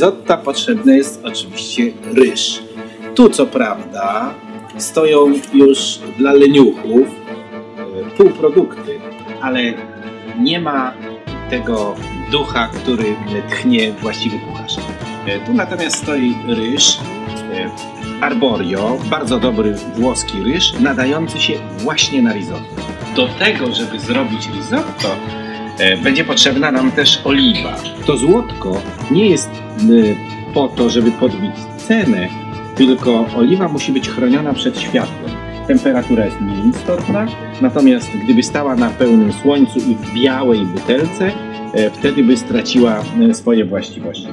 risotta potrzebny jest oczywiście ryż. Tu co prawda stoją już dla leniuchów e, półprodukty, ale nie ma tego ducha, który tchnie właściwy kucharz. E, Tu natomiast stoi ryż e, Arborio, bardzo dobry włoski ryż, nadający się właśnie na risotto. Do tego, żeby zrobić risotto, będzie potrzebna nam też oliwa. To złotko nie jest e, po to, żeby podbić cenę, tylko oliwa musi być chroniona przed światłem. Temperatura jest nieistotna, natomiast gdyby stała na pełnym słońcu i w białej butelce, e, wtedy by straciła e, swoje właściwości.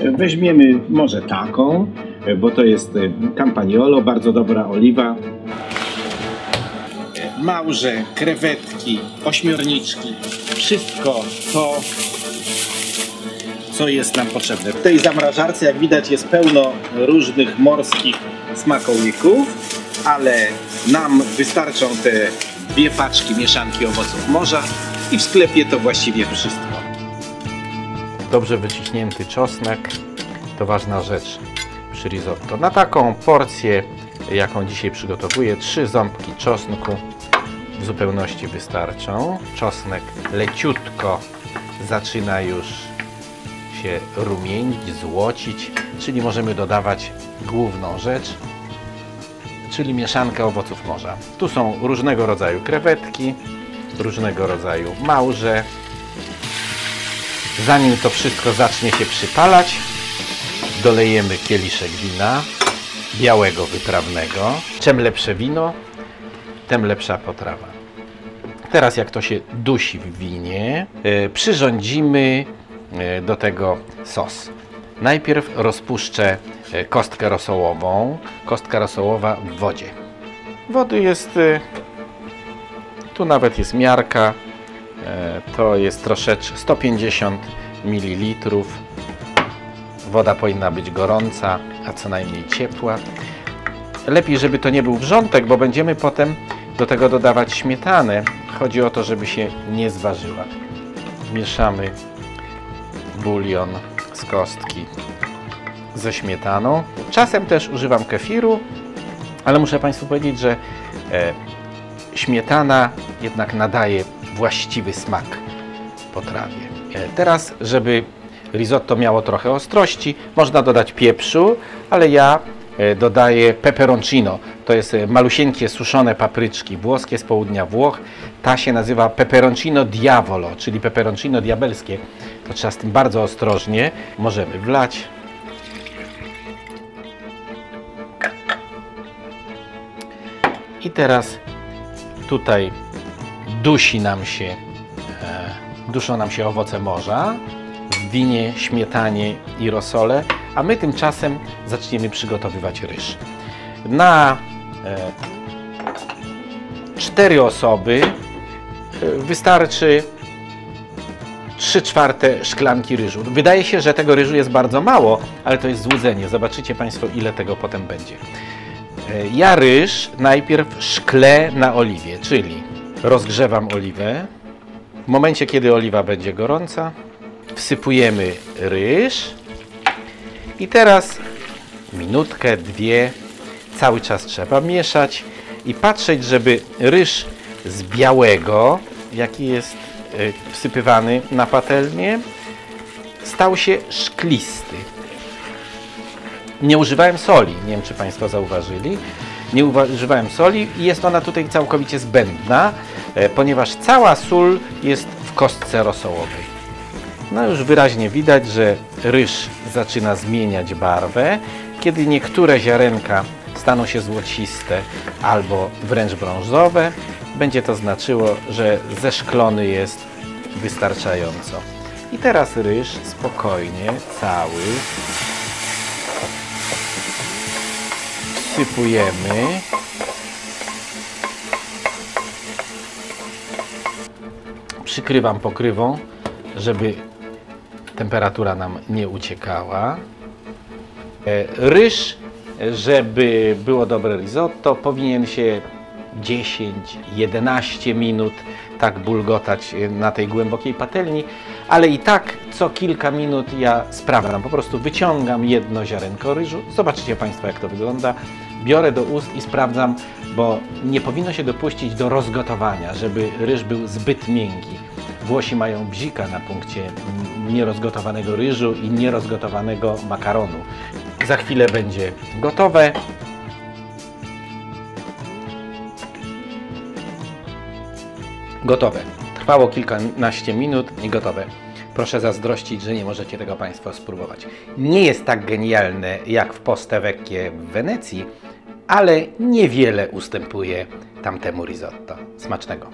E, Weźmiemy może taką, e, bo to jest e, Campagnolo, bardzo dobra oliwa. Małże, krewetki, ośmiorniczki, wszystko to, co jest nam potrzebne. W tej zamrażarce, jak widać, jest pełno różnych morskich smakołyków, ale nam wystarczą te dwie paczki mieszanki owoców morza i w sklepie to właściwie wszystko. Dobrze wyciśnięty czosnek to ważna rzecz przy risotto. Na taką porcję, jaką dzisiaj przygotowuję, trzy ząbki czosnku w zupełności wystarczą. Czosnek leciutko zaczyna już się rumienić, złocić, czyli możemy dodawać główną rzecz, czyli mieszankę owoców morza. Tu są różnego rodzaju krewetki, różnego rodzaju małże, Zanim to wszystko zacznie się przypalać, dolejemy kieliszek wina białego wytrawnego. Czym lepsze wino, tym lepsza potrawa. Teraz jak to się dusi w winie, e, przyrządzimy e, do tego sos. Najpierw rozpuszczę e, kostkę rosołową. Kostka rosołowa w wodzie. Wody jest, tu nawet jest miarka, To jest troszeczkę 150 ml. Woda powinna być gorąca, a co najmniej ciepła. Lepiej, żeby to nie był wrzątek, bo będziemy potem do tego dodawać śmietanę. Chodzi o to, żeby się nie zważyła. Mieszamy bulion z kostki ze śmietaną. Czasem też używam kefiru, ale muszę Państwu powiedzieć, że e, śmietana jednak nadaje właściwy smak potrawie. E, Teraz, żeby risotto miało trochę ostrości, można dodać pieprzu, ale ja dodaję peperoncino. To jest e, malusieńkie suszone papryczki włoskie z południa Włoch. Ta się nazywa peperoncino diavolo, czyli peperoncino diabelskie. To trzeba z tym bardzo ostrożnie. Możemy wlać. I teraz tutaj dusi nam się, e, duszą nam się owoce morza w winie, śmietanie i rosole, a my tymczasem zaczniemy przygotowywać ryż. Na e, cztery osoby e, wystarczy 3 czwarte szklanki ryżu. Wydaje się, że tego ryżu jest bardzo mało, ale to jest złudzenie. Zobaczycie Państwo, ile tego potem będzie. E, Ja ryż najpierw szklę na oliwie, czyli rozgrzewam oliwę. W momencie, kiedy oliwa będzie gorąca, wsypujemy ryż i teraz minutkę, dwie, cały czas trzeba mieszać i patrzeć, żeby ryż z białego, jaki jest y, wsypywany na patelnię, stał się szklisty. Nie używałem soli, nie wiem czy Państwo zauważyli. Nie używałem soli i jest ona tutaj całkowicie zbędna, e, ponieważ cała sól jest w kostce rosołowej. No już wyraźnie widać, że ryż zaczyna zmieniać barwę. Kiedy niektóre ziarenka staną się złociste albo wręcz brązowe, będzie to znaczyło, że zeszklony jest wystarczająco. I teraz ryż spokojnie, cały wsypujemy. Przykrywam pokrywą, żeby temperatura nam nie uciekała. E, Ryż, żeby było dobre risotto, powinien się 10-11 minut tak bulgotać e, na tej głębokiej patelni, ale i tak co kilka minut ja sprawdzam, po prostu wyciągam jedno ziarenko ryżu, zobaczycie Państwo jak to wygląda, biorę do ust i sprawdzam, bo nie powinno się dopuścić do rozgotowania, żeby ryż był zbyt miękki. Włosi mają bzika na punkcie nierozgotowanego ryżu i nierozgotowanego makaronu. Za chwilę będzie gotowe. Gotowe. Trwało kilkanaście minut i gotowe. Proszę zazdrościć, że nie możecie tego Państwo spróbować. Nie jest tak genialne jak w Poste Vecchie w Wenecji, ale niewiele ustępuje tamtemu risotto. Smacznego.